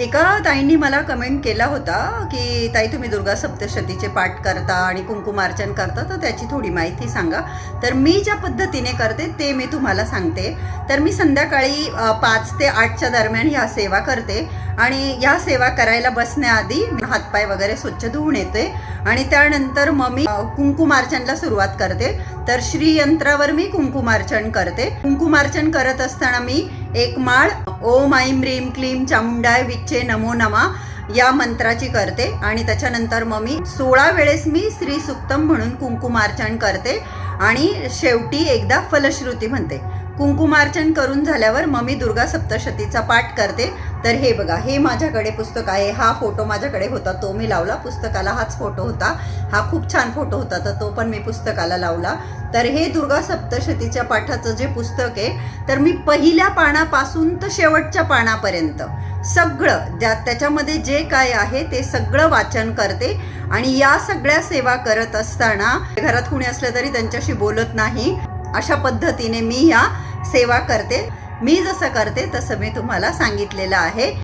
एका ताईंनी मला कमेंट केला होता की ताई तुम्ही दुर्गा सप्तशतीचे पाठ करता आणि कुंकुमार्चन करता तर त्याची थोडी माहिती सांगा. तर मी ज्या पद्धतीने करते ते मी तुम्हाला सांगते. तर मी संध्याकाळी पाच ते आठच्या दरम्यान ह्या सेवा करते आणि ह्या सेवा करायला बसण्याआधी हातपाय वगैरे स्वच्छ धुवून येते आणि त्यानंतर मग मी कुंकुमार्चनला सुरुवात करते. तर श्रीयंत्रावर मी कुंकुमार्चन करते. कुंकुमार्चन करत असताना मी एक माळ ओम ऐम रीम क्लीम चामुंडाय विच्चे नमो नमा या मंत्राची करते. आणि त्याच्यानंतर मग मी सोळा वेळेस मी श्री सुक्तम म्हणून कुंकुमार्चन करते. आणि शेवटी एकदा फलश्रुती म्हणते. कुंकुमार्चन करून झाल्यावर मम्मी दुर्गा सप्तशतीचा पाठ करते. तर हे बघा हे माझ्याकडे पुस्तक आहे. हा फोटो माझ्याकडे होता. तो मी लावला. पुस्तकाला हाच फोटो होता. हा खूप छान फोटो होता. तर तो पण मी पुस्तकाला लावला. तर हे दुर्गा सप्तशतीच्या पाठाचं जे पुस्तक आहे तर मी पहिल्या पानापासून तर शेवटच्या पानापर्यंत सगळं ज्या त्याच्यामध्ये जे काय आहे ते सगळं वाचन करते. आणि या सगळ्या सेवा करत असताना घरात कुणी असलं तरी त्यांच्याशी बोलत नाही. अशा पद्धतीने मी या सेवा करते. मी जसं करते तसं मी तुम्हाला सांगितलेलं आहे.